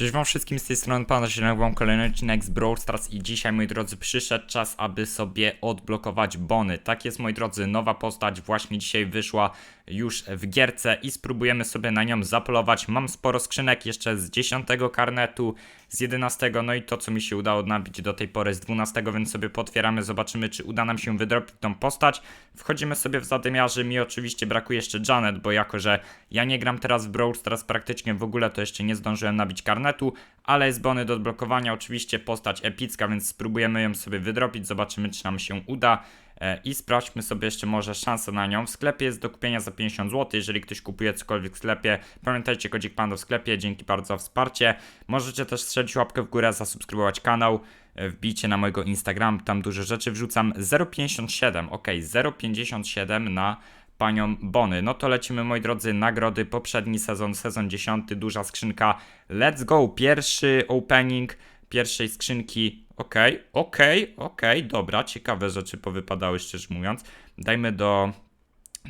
Cześć wam wszystkim, z tej strony Pan Zielonek, wam kolejny odcinek z Brawl Stars i dzisiaj, moi drodzy, przyszedł czas, aby sobie odblokować bony. Tak jest, moi drodzy, nowa postać właśnie dzisiaj wyszła już w gierce i spróbujemy sobie na nią zapolować. Mam sporo skrzynek jeszcze z 10 karnetu, z 11, no i to, co mi się udało nabić do tej pory z 12, więc sobie potwieramy, zobaczymy, czy uda nam się wydropić tą postać. Wchodzimy sobie w zadymiarzy, mi oczywiście brakuje jeszcze Janet, bo jako, że ja nie gram teraz w Brawl Stars praktycznie w ogóle, to jeszcze nie zdążyłem nabić karnetu, ale jest bony do odblokowania, oczywiście postać epicka, więc spróbujemy ją sobie wydropić, zobaczymy, czy nam się uda. E, I sprawdźmy sobie jeszcze może szansę na nią. W sklepie jest do kupienia za 50 zł. Jeżeli ktoś kupuje cokolwiek w sklepie, pamiętajcie kodzik Pando w sklepie. Dzięki bardzo za wsparcie. Możecie też strzelić łapkę w górę, zasubskrybować kanał. E, Wbijcie na mojego Instagram, tam dużo rzeczy wrzucam. 0,57, ok, 0,57 na panią Bony. No to lecimy, moi drodzy, nagrody. Poprzedni sezon, sezon 10, duża skrzynka. Let's go! Pierwszy opening pierwszej skrzynki. Okej, okej, okej, dobra, ciekawe rzeczy powypadały, szczerze mówiąc. Dajmy do,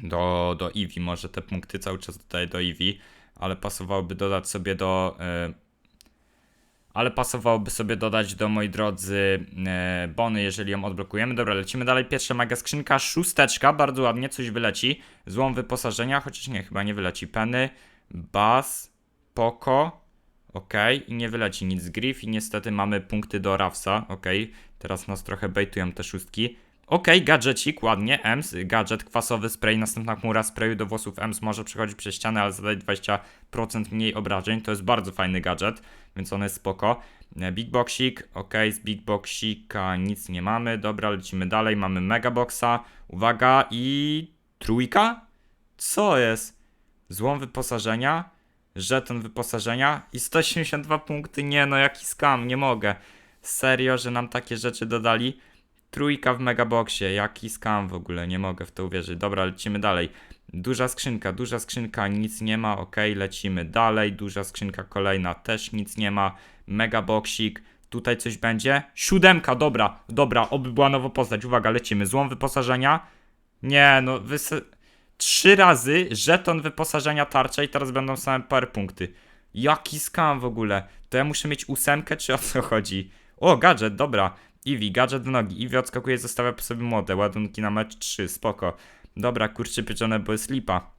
do, do Eevee, może te punkty cały czas dodaję do Eevee, ale pasowałoby dodać sobie do... e, ale pasowałoby sobie dodać do, moi drodzy, e, bony, jeżeli ją odblokujemy. Dobra, lecimy dalej. Pierwsza mega skrzynka, szósteczka, bardzo ładnie, coś wyleci. Złom wyposażenia, chociaż nie, chyba nie wyleci. Penny, Buzz, Poco, ok, i nie wyleci nic z Griff i niestety mamy punkty do Rafsa, ok. Teraz nas trochę bejtują te szóstki. Ok, gadżecik, ładnie, EMS, gadżet, kwasowy spray, następna chmura sprayu do włosów EMS może przechodzić przez ścianę, ale zadać 20% mniej obrażeń, to jest bardzo fajny gadżet, więc on jest spoko. E, Big Boxik, ok, z Big Boxika nic nie mamy, dobra, lecimy dalej, mamy Mega Boxa, uwaga i trójka? Co jest? Złom wyposażenia, żeton wyposażenia i 182 punkty, nie no, jaki skam, nie mogę. Serio, że nam takie rzeczy dodali? Trójka w megaboxie, jaki skam w ogóle, nie mogę w to uwierzyć. Dobra, lecimy dalej. Duża skrzynka, duża skrzynka, nic nie ma, ok, lecimy dalej. Duża skrzynka kolejna, też nic nie ma. Megaboxik, tutaj coś będzie. Siódemka, dobra, dobra, oby była nowa postać. Uwaga, lecimy. Złom wyposażenia. Nie, no, wys... Trzy razy żeton wyposażenia tarcza i teraz będą same par punkty. Jaki skam w ogóle? To ja muszę mieć ósemkę, czy o co chodzi? O, gadżet, dobra. Eevee, gadżet w nogi. Eevee odskakuje, zostawia po sobie młode. Ładunki na mecz 3, spoko. Dobra, kurczę pieczone, bo jest lipa.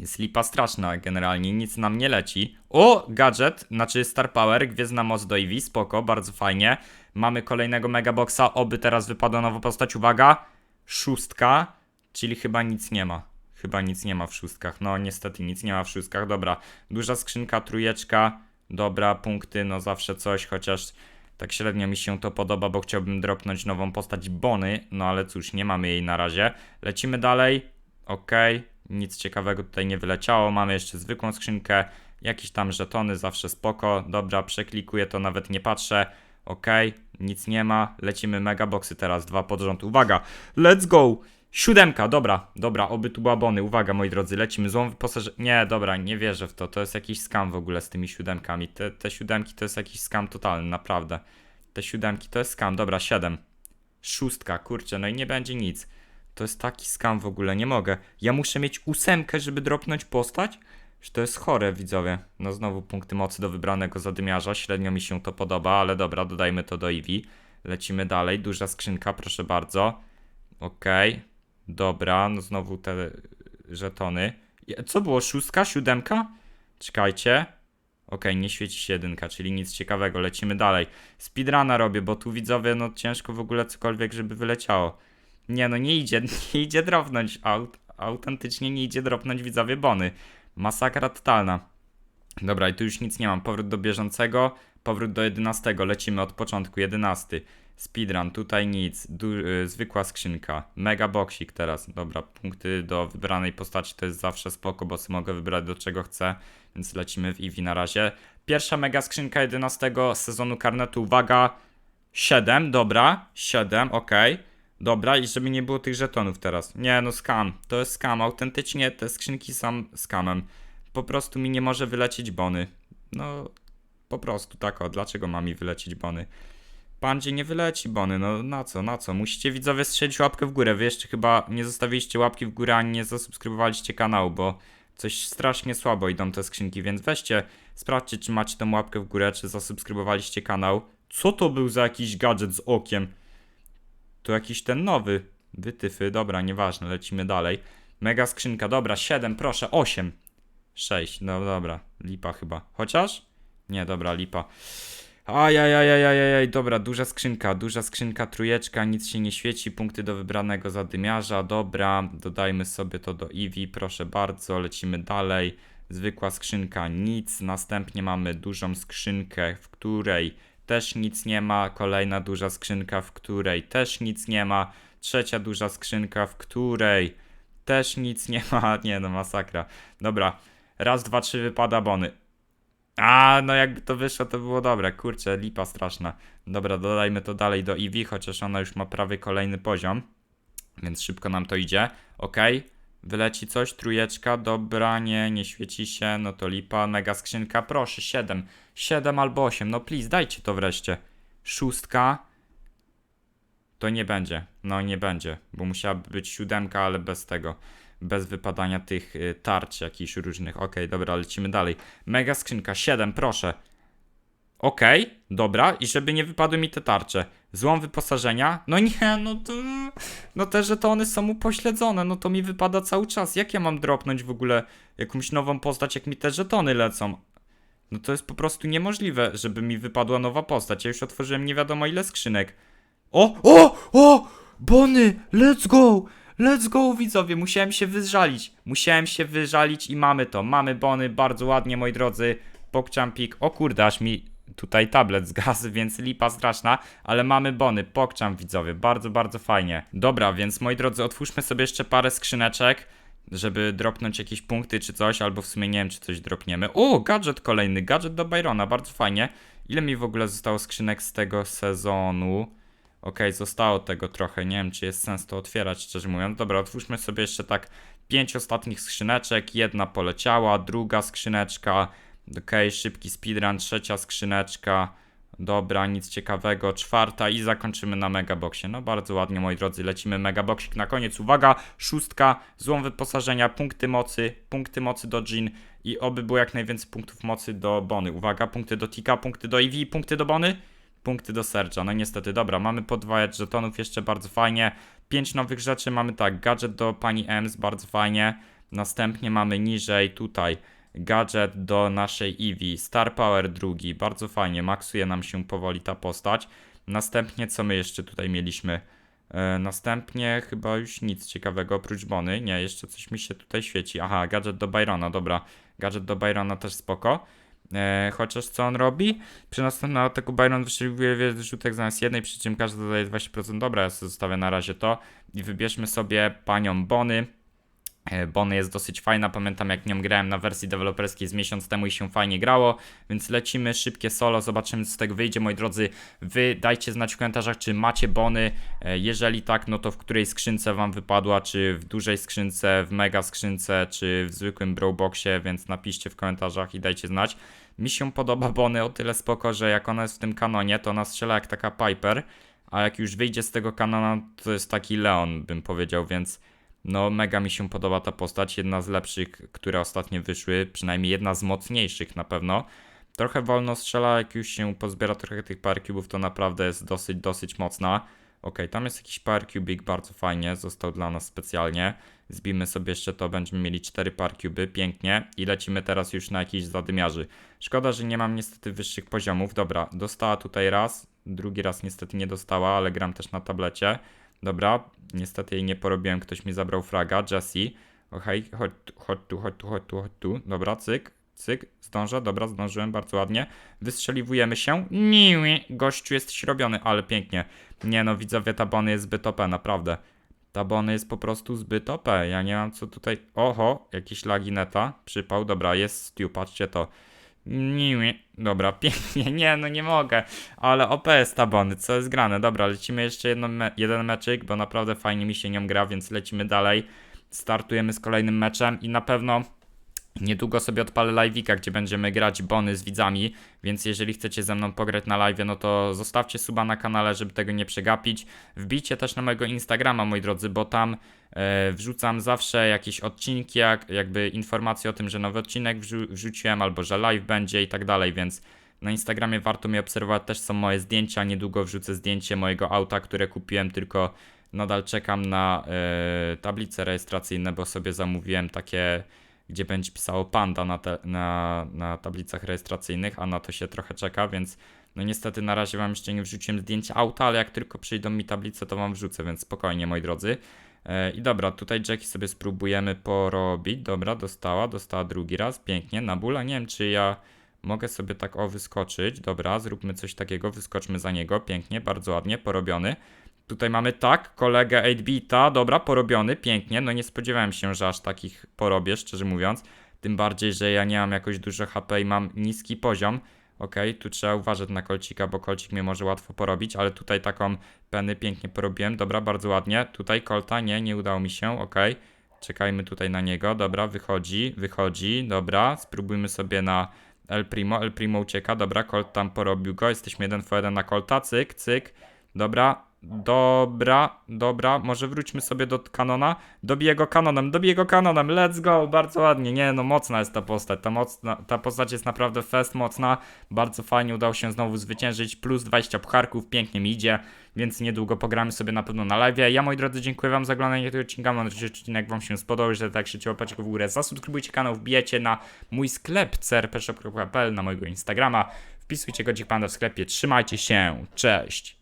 Jest lipa straszna generalnie, nic nam nie leci. O, gadżet, znaczy Star Power, Gwiezdna Moc do Eevee, spoko, bardzo fajnie. Mamy kolejnego Megaboxa, oby teraz wypadła nowa postać, uwaga. Szóstka, czyli chyba nic nie ma. Chyba nic nie ma w szóstkach, no niestety nic nie ma w szóstkach, dobra. Duża skrzynka, trójeczka, dobra, punkty, no zawsze coś, chociaż tak średnio mi się to podoba, bo chciałbym dropnąć nową postać Bony, no ale cóż, nie mamy jej na razie. Lecimy dalej, okej, nic ciekawego tutaj nie wyleciało, mamy jeszcze zwykłą skrzynkę, jakieś tam żetony, zawsze spoko, dobra, przeklikuję to, nawet nie patrzę, okej, nic nie ma, lecimy megaboxy teraz, dwa pod rząd, uwaga, let's go! Siódemka, dobra, dobra, oby tu była bony, uwaga moi drodzy, lecimy. Złą wyposażenie, nie, dobra, nie wierzę w to, to jest jakiś skam w ogóle z tymi siódemkami, te, te siódemki to jest jakiś skam totalny, naprawdę, te siódemki to jest skam, dobra, siedem, szóstka, kurczę, no i nie będzie nic, to jest taki skam w ogóle, nie mogę, ja muszę mieć ósemkę, żeby dropnąć postać? Że to jest chore, widzowie. No znowu punkty mocy do wybranego zadymiarza, średnio mi się to podoba, ale dobra, dodajmy to do Eevee. Lecimy dalej, duża skrzynka, proszę bardzo. Okej, dobra, no znowu te żetony. Co było, szóstka, siódemka? Czekajcie. Okej, nie świeci się jedynka, czyli nic ciekawego, lecimy dalej. Speedruna robię, bo tu widzowie, no ciężko w ogóle cokolwiek, żeby wyleciało. Nie no, nie idzie, nie idzie dropnąć, aut, autentycznie nie idzie dropnąć widzowie bony. Masakra totalna. Dobra, i tu już nic nie mam. Powrót do bieżącego, powrót do 11. Lecimy od początku. 11. Speedrun, tutaj nic. Du y, zwykła skrzynka. Mega boxik teraz. Dobra, punkty do wybranej postaci to jest zawsze spoko, bo mogę wybrać do czego chcę, więc lecimy w Eevee na razie. Pierwsza mega skrzynka 11 sezonu karnetu. Uwaga, 7, dobra, 7, ok. Dobra, i żeby nie było tych żetonów teraz. Nie, no skam. To jest skam. Autentycznie te skrzynki są skamem. Po prostu mi nie może wylecieć bony. No, po prostu tak o. Dlaczego ma mi wylecieć bony? Pandzie nie wyleci bony, no na co, na co? Musicie widzowie strzelić łapkę w górę. Wy jeszcze chyba nie zostawiliście łapki w górę, ani nie zasubskrybowaliście kanału, bo Coś strasznie słabo idą te skrzynki, więc weźcie, sprawdźcie, czy macie tą łapkę w górę, czy zasubskrybowaliście kanał. Co to był za jakiś gadżet z okiem? To jakiś ten nowy. Wytyfy, dobra, nieważne, lecimy dalej. Mega skrzynka, dobra, 7, proszę, 8. 6, no dobra, lipa chyba. Chociaż? Nie, dobra, lipa. Ajajajajajaj, dobra, duża skrzynka, duża skrzynka, trójeczka, nic się nie świeci, punkty do wybranego zadymiarza, dobra, dodajmy sobie to do Eevee, proszę bardzo, lecimy dalej. Zwykła skrzynka, nic, następnie mamy dużą skrzynkę, w której też nic nie ma, kolejna duża skrzynka, w której też nic nie ma, trzecia duża skrzynka, w której też nic nie ma, nie no, masakra. Dobra, raz, dwa, trzy, wypada bony. A, no jakby to wyszło, to było dobre. Kurczę, lipa straszna. Dobra, dodajmy to dalej do Eevee, chociaż ona już ma prawie kolejny poziom. Więc szybko nam to idzie. Ok. Wyleci coś, trójeczka, dobra, nie, nie świeci się, no to lipa, mega skrzynka, proszę, 7, 7 albo 8, no please, dajcie to wreszcie. Szóstka, to nie będzie, no nie będzie, bo musiałaby być siódemka, ale bez tego, bez wypadania tych y, tarcz jakichś różnych. Okej, dobra, lecimy dalej. Mega skrzynka, 7, proszę. Okej, dobra, i żeby nie wypadły mi te tarcze. Złom wyposażenia? No nie, no to... No te żetony są upośledzone, no to mi wypada cały czas. Jak ja mam dropnąć w ogóle jakąś nową postać, jak mi te żetony lecą? No to jest po prostu niemożliwe, żeby mi wypadła nowa postać. Ja już otworzyłem nie wiadomo ile skrzynek. O, o, o! Bony, let's go! Let's go, widzowie, musiałem się wyżalić. Musiałem się wyżalić i mamy to. Mamy bony, bardzo ładnie, moi drodzy. Pokczampik. O kurde, aż mi tutaj tablet zgasł, więc lipa straszna, ale mamy bony. Pokczam, widzowie, bardzo, bardzo fajnie. Dobra, więc moi drodzy, otwórzmy sobie jeszcze parę skrzyneczek. Żeby dropnąć jakieś punkty czy coś, albo w sumie nie wiem, czy coś dropniemy. O, gadżet kolejny, gadżet do Byrona, bardzo fajnie. Ile mi w ogóle zostało skrzynek z tego sezonu? Okej, zostało tego trochę. Nie wiem, czy jest sens to otwierać, szczerze mówiąc. Dobra, otwórzmy sobie jeszcze tak pięć ostatnich skrzyneczek. Jedna poleciała, druga skrzyneczka. Okej, szybki speedrun, trzecia skrzyneczka. Dobra, nic ciekawego. Czwarta i zakończymy na megaboxie. No bardzo ładnie, moi drodzy, lecimy megaboxik na koniec. Uwaga, szóstka, złom wyposażenia, punkty mocy, punkty mocy do Jin i oby było jak najwięcej punktów mocy do Bony. Uwaga, punkty do Tika, punkty do Eevee, punkty do Bony punkty do Serge'a. No niestety, dobra, mamy podwajać żetonów jeszcze bardzo fajnie. Pięć nowych rzeczy mamy tak, gadżet do pani Ems, bardzo fajnie. Następnie mamy niżej tutaj gadżet do naszej Eevee, Star Power drugi, bardzo fajnie, maksuje nam się powoli ta postać. Następnie co my jeszcze tutaj mieliśmy? E, następnie chyba już nic ciekawego oprócz Bony. Nie, jeszcze coś mi się tutaj świeci. Aha, gadżet do Byrona, dobra. Gadżet do Byrona też spoko. E, chociaż co on robi? Przy następnym ataku Byron wystrzeliwuje wiele rzutek zamiast jednej, przy czym każdy dodaje 20%. Dobra, ja zostawię na razie to. I wybierzmy sobie panią Bony. E, Bony jest dosyć fajna, pamiętam jak nią grałem na wersji deweloperskiej z miesiąc temu i się fajnie grało, więc lecimy, szybkie solo, zobaczymy co z tego wyjdzie, moi drodzy, wy dajcie znać w komentarzach, czy macie Bony, E, jeżeli tak, no to w której skrzynce wam wypadła, czy w dużej skrzynce, w mega skrzynce, czy w zwykłym browboxie, więc napiszcie w komentarzach i dajcie znać. Mi się podoba Bony o tyle spoko, że jak ona jest w tym kanonie, to ona strzela jak taka Piper, a jak już wyjdzie z tego kanona, to jest taki Leon, bym powiedział, więc no mega mi się podoba ta postać, jedna z lepszych, które ostatnio wyszły, przynajmniej jedna z mocniejszych na pewno. Trochę wolno strzela, jak już się pozbiera trochę tych power cube'ów, to naprawdę jest dosyć, dosyć mocna. Ok, tam jest jakiś power cubik, bardzo fajnie, został dla nas specjalnie. Zbijmy sobie jeszcze to, będziemy mieli 4 power cuby, pięknie. I lecimy teraz już na jakiś zadymiarzy. Szkoda, że nie mam niestety wyższych poziomów. Dobra, dostała tutaj raz, drugi raz niestety nie dostała, ale gram też na tablecie. Dobra, niestety jej nie porobiłem, ktoś mi zabrał fraga, Jessie. Okej, chodź, tu, chodź tu, chodź tu, chodź tu, chodź tu. Dobra, cyk, cyk, zdążę, dobra, zdążyłem, bardzo ładnie. Wystrzeliwujemy się. Niui, gościu jesteś robiony, ale pięknie. Nie no, widzowie, ta bony jest zbyt OP, naprawdę. Ta bony jest po prostu zbyt OP. Ja nie mam co tutaj... Oho, jakiś lagi neta. Przypał, dobra, jest Stu, patrzcie to. Niui, dobra, pięknie, nie no nie mogę. Ale OP jest ta bony, co jest grane. Dobra, lecimy jeszcze jedno me jeden meczyk, bo naprawdę fajnie mi się nią gra, więc lecimy dalej. Startujemy z kolejnym meczem i na pewno Niedługo sobie odpalę live'ika, gdzie będziemy grać bony z widzami, więc jeżeli chcecie ze mną pograć na live, no to zostawcie suba na kanale, żeby tego nie przegapić. Wbijcie też na mojego Instagrama, moi drodzy, bo tam e, wrzucam zawsze jakieś odcinki, jak, jakby informacje o tym, że nowy odcinek wrzu- wrzuciłem, albo że live będzie i tak dalej, więc na Instagramie warto mnie obserwować, też są moje zdjęcia, niedługo wrzucę zdjęcie mojego auta, które kupiłem, tylko nadal czekam na e, tablice rejestracyjne, bo sobie zamówiłem takie gdzie będzie pisało panda na, te, na, na tablicach rejestracyjnych, a na to się trochę czeka, więc no niestety na razie wam jeszcze nie wrzuciłem zdjęcia auta, ale jak tylko przyjdą mi tablice, to wam wrzucę, więc spokojnie moi drodzy. E, I dobra, tutaj Jackie sobie spróbujemy porobić. Dobra, dostała, dostała drugi raz, pięknie. Na bóla, nie wiem czy ja mogę sobie tak o wyskoczyć. Dobra, zróbmy coś takiego, wyskoczmy za niego, pięknie, bardzo ładnie, porobiony. Tutaj mamy tak, kolegę 8-bita, dobra, porobiony, pięknie. No nie spodziewałem się, że aż takich porobię, szczerze mówiąc. Tym bardziej, że ja nie mam jakoś dużo HP i mam niski poziom. Okej, tu trzeba uważać na kolcika, bo kolcik mnie może łatwo porobić, ale tutaj taką penny pięknie porobiłem. Dobra, bardzo ładnie. Tutaj kolta, nie, nie udało mi się, okej. Czekajmy tutaj na niego, dobra, wychodzi, wychodzi, dobra. Spróbujmy sobie na El Primo, El Primo ucieka, dobra, Colt tam porobił go, jesteśmy 1 v 1 na Colta, cyk, cyk, dobra, dobra, dobra, może wróćmy sobie do kanona, dobiję go kanonem, dobiję go kanonem, let's go, bardzo ładnie, nie no, mocna jest ta postać, ta, mocna, ta postać jest naprawdę fest mocna, bardzo fajnie udało się znowu zwyciężyć, plus 20 pucharków, pięknie mi idzie, więc niedługo pogramy sobie na pewno na live. Ja moi drodzy, dziękuję wam za oglądanie tego odcinka, mam nadzieję, że odcinek wam się spodobał, że tak się łapeczkę w górę, zasubskrybujcie kanał, wbijecie na mój sklep crpshop.pl, na mojego Instagrama, wpisujcie Godzik Panda w sklepie, trzymajcie się, cześć!